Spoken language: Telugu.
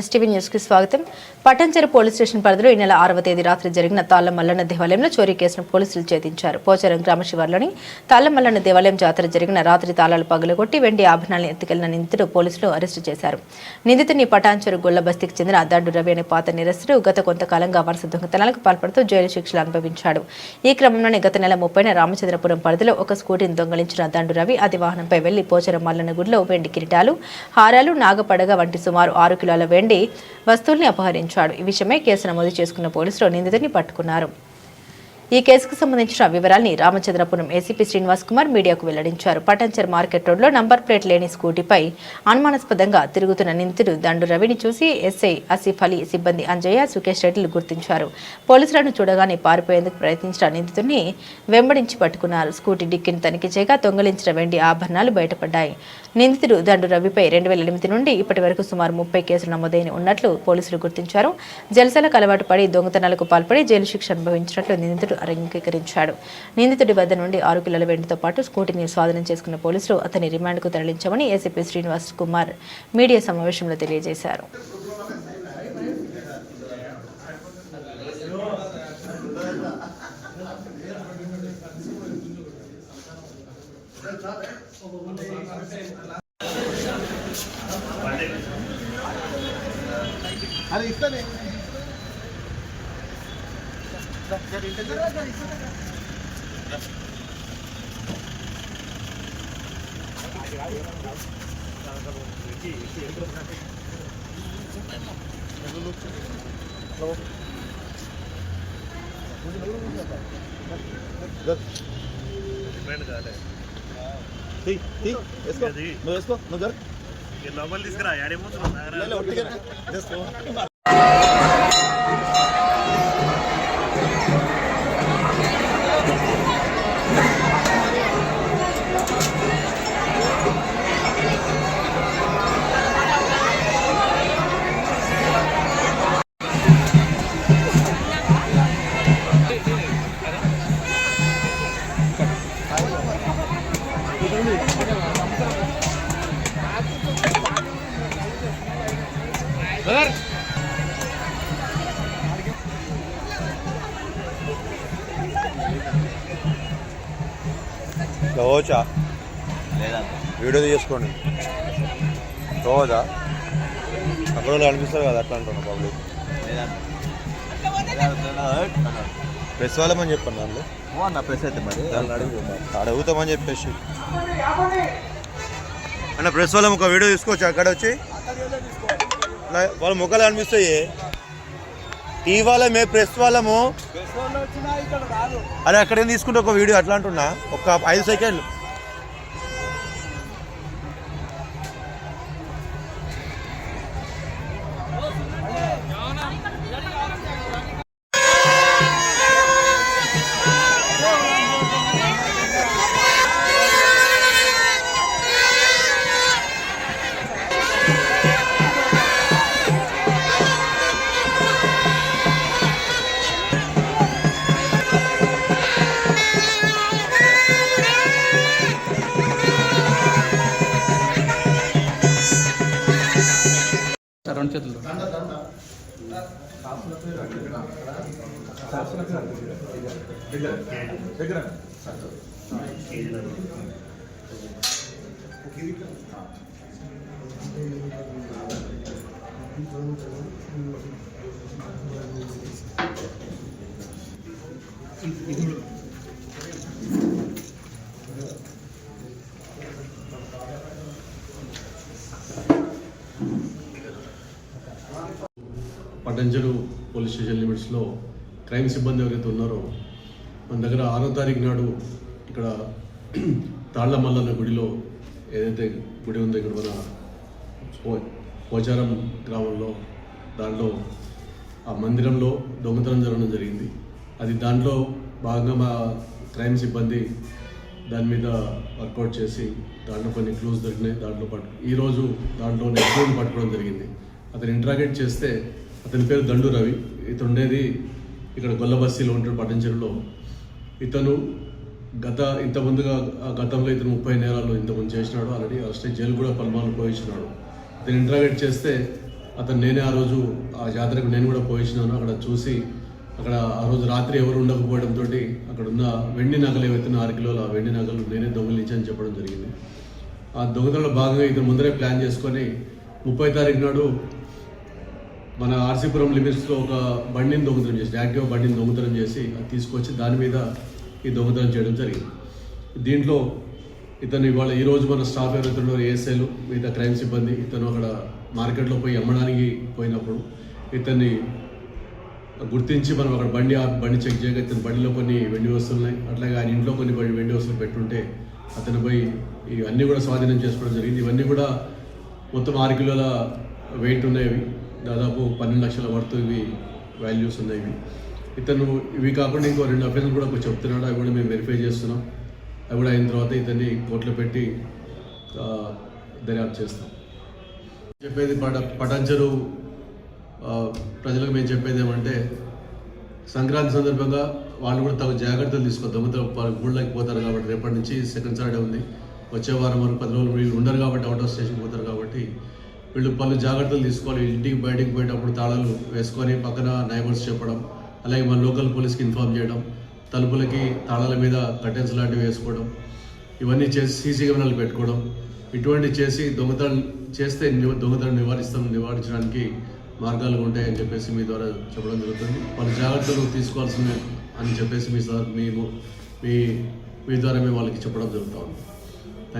ఎస్టీవీ న్యూస్కి స్వాగతం. పటంచెరు పోలీస్ స్టేషన్ పరిధిలో ఈ నెల ఆరవ తేదీ రాత్రి జరిగిన తాళ్ళ మల్లన్న దేవాలయంలో చోరీ కేసును పోలీసులు ఛేదించారు. పోచారం గ్రామ శివార్లోని తాళ్ళ మల్లన్న దేవాలయం జాతర జరిగిన రాత్రి తాళాలు పగలగొట్టి వెండి ఆభరణాలను ఎత్తుకెళ్ళిన నిందితుడు పోలీసులు అరెస్టు చేశారు. నిందితుడిని పటాంచెరు గొల్ల బస్తీకి చెందిన అద్దాడు రవి అనే పాత నిరస్తుడు గత కొంతకాలంగా వరుస దొంగతనాలకు పాల్పడుతూ జైలు శిక్షలు అనుభవించాడు. ఈ క్రమంలోనే గత నెల ముప్పైన రామచంద్రపురం పరిధిలో ఒక స్కూటీని దొంగలించిన దండు రవి అది వాహనంపై వెళ్ళి పోచారం మల్లన్న గుడిలో వెండి కిరీటాలు హారాలు నాగపడగ వంటి సుమారు ఆరు కిలోల వెండి వస్తువుల్ని అపహరించాడు. ఈ విషయమై కేసు నమోదు చేసుకున్న పోలీసులు నిందితుడిని పట్టుకున్నారు. ఈ కేసుకు సంబంధించిన వివరాల్ని రామచంద్రపురం ఏసీపీ శ్రీనివాస్ కుమార్ మీడియాకు వెల్లడించారు. పటంచర్ మార్కెట్ రోడ్లో నంబర్ ప్లేట్ లేని స్కూటీపై అనుమానాస్పదంగా తిరుగుతున్న నిందితుడు దండు రవిని చూసి ఎస్ఐ ఆసిఫ్ అలీ సిబ్బంది అంజయ్య సుకేష్ రెడ్డిలు గుర్తించారు. పోలీసులను చూడగానే పారిపోయేందుకు ప్రయత్నించిన నిందితుడిని వెంబడించి పట్టుకున్నారు. స్కూటీ డిక్కిని తనిఖీ చేయగా దొంగలించిన వెండి ఆభరణాలు బయటపడ్డాయి. నిందితుడు దండు రవిపై రెండు వేల ఎనిమిది నుండి ఇప్పటి వరకు సుమారు ముప్పై కేసులు నమోదైన ఉన్నట్లు పోలీసులు గుర్తించారు. జలసలకు అలవాటు పడి దొంగతనాలకు పాల్పడి జైలు శిక్ష అనుభవించినట్లు నిందితుడు అంగీకరించాడు నిందితుడి వద్ద నుండి ఆరు కిలోల వెండితో పాటు స్కూటీని స్వాధీనం చేసుకున్న పోలీసులు అతని రిమాండ్కు తరలించామని ఏసీపీ శ్రీనివాస్ కుమార్ మీడియా సమావేశంలో తెలియజేశారు. అరే ఇస్తానే. నువ్వు తీసుకురా ఏడేమవుతున్నావు రోజా వీడియో తీసుకోండి. రోజా అక్కడ అనిపిస్తారు కదా అట్లా అంటున్నా పబ్లిక్ ప్రెస్ వాళ్ళమని చెప్పండి దాంట్లో. నా ప్రెస్ అయితే మరి. అడుగుతామని చెప్పేసి. అన్న ప్రెస్ వాళ్ళం ఒక వీడియో తీసుకోవచ్చు అక్కడ వచ్చి. వాళ్ళ ముఖాలు అనిపిస్తాయి. టీ వాళ్ళమే. ప్రెస్ వాళ్ళము అరే అక్కడ తీసుకుంటే ఒక వీడియో అట్లా అంటున్నా. ఒక ఐదు సెకండ్లు. రెండు చేతులు. పటంచెరు పోలీస్ స్టేషన్ లిమిట్స్లో క్రైమ్ సిబ్బంది ఎవరైతే ఉన్నారో మన దగ్గర ఆరో తారీఖు నాడు ఇక్కడ తాళ్ళ గుడిలో ఏదైతే గుడి ఉందో ఇక్కడ మన పో- పోచారం గ్రామంలో దాంట్లో ఆ మందిరంలో దొంగతనం జరగడం జరిగింది. అది దాంట్లో భాగంగా మా క్రైమ్ సిబ్బంది దాని మీద వర్కౌట్ చేసి దాంట్లో కొన్ని క్లూస్ దొరికినాయి. దాంట్లో పట్టు ఈరోజు దాంట్లో నెక్స్ట్ పట్టుకోవడం జరిగింది. అతను ఇంట్రాగేట్ చేస్తే అతని పేరు దండు రవి. ఇతను ఉండేది ఇక్కడ గొల్లబస్సీలో ఉంటాడు పట్టంచెరులో ఇతను గత ఇంత ముందుగా గతంలో ఇతను ముప్పై నేరాలు ఇంతకుముందు చేసినాడు. ఆల్రెడీ అరెస్ట్ జైలు కూడా పలుమార్లు పోయించినాడు ఇతను ఇంటరాగేట్ చేస్తే అతను నేనే ఆ రోజు ఆ జాతరకు నేను కూడా పోయించినాను అక్కడ చూసి అక్కడ ఆ రోజు రాత్రి ఎవరు ఉండకపోవడంతో అక్కడ ఉన్న వెండి నగలు ఏవైతే ఆరు కిలోల వెండి నగలు నేనే దొంగలించని చెప్పడం జరిగింది. ఆ దొంగతనంలో భాగంగా ఇతను ముందరే ప్లాన్ చేసుకొని ముప్పై తారీఖు నాడు మన ఆర్సీపురం లిమిట్స్లో ఒక బండిని దొంగతనం చేసి యాక్టివ్ బండిని దొంగతనం చేసి అది తీసుకొచ్చి దాని మీద ఈ దొంగతనం చేయడం జరిగింది. దీంట్లో ఇతను ఇవాళ ఈ రోజు మన స్టాఫ్ ఎవరైతే ఏసీలు ఏఎస్ఐలు మిగతా క్రైమ్ సిబ్బంది ఇతను అక్కడ మార్కెట్లో పోయి అమ్మడానికి పోయినప్పుడు ఇతన్ని గుర్తించి మనం అక్కడ బండి బండి చెక్ చేయగా ఇతని బండిలో కొన్ని వెండి వస్తువులు ఉన్నాయి. అట్లాగే ఆయన ఇంట్లో కొన్ని వెండి వెండి వస్తువులు పెట్టుంటే అతను పోయి ఇవన్నీ కూడా స్వాధీనం చేసుకోవడం జరిగింది. ఇవన్నీ కూడా మొత్తం ఆరు కిలోల వెయిట్ ఉన్నాయి దాదాపు పన్నెండు లక్షల వర్త్ ఇవి వాల్యూస్ ఉన్నాయి ఇవి. ఇతను ఇవి కాకుండా ఇంకో రెండు అఫెన్స్లు కూడా చెప్తున్నాడు అవి కూడా మేము వెరిఫై చేస్తున్నాం. అవి కూడా అయిన తర్వాత ఇతన్ని కోర్టులో పెట్టి దర్యాప్తు చేస్తాం. చెప్పేది పట పటాంచరు ప్రజలకు మేము చెప్పేది ఏమంటే సంక్రాంతి సందర్భంగా వాళ్ళు కూడా తగు జాగ్రత్తలు తీసుకో దొంగత గుళ్ళకి పోతారు కాబట్టి రేపటి నుంచి సెకండ్ సాటర్డే ఉంది. వచ్చే వారం వరకు పది రోజులు వీళ్ళు ఉండరు కాబట్టి అవుట్ ఆఫ్ స్టేషన్ పోతారు కాబట్టి వీళ్ళు పలు జాగ్రత్తలు తీసుకోవాలి. ఇంటికి బయటికి పోయేటప్పుడు తాళాలు వేసుకొని పక్కన నైబర్స్ చెప్పడం అలాగే మన లోకల్ పోలీస్కి ఇన్ఫార్మ్ చేయడం తలుపులకి తాళాల మీద కర్టెన్స్ లాంటివి వేసుకోవడం ఇవన్నీ చేసి సీసీ కెమెరాలు పెట్టుకోవడం ఇటువంటి చేసి దొంగతనం చేస్తే దొంగతనం నివారిస్తాం నివారించడానికి మార్గాలు ఉంటాయని చెప్పేసి మీ ద్వారా చెప్పడం జరుగుతుంది. వాళ్ళ జాగ్రత్తలు తీసుకోవాల్సిందే అని చెప్పేసి మీ సార్ మీ మీ మీ ద్వారా మేము వాళ్ళకి చెప్పడం జరుగుతూ ఉంది.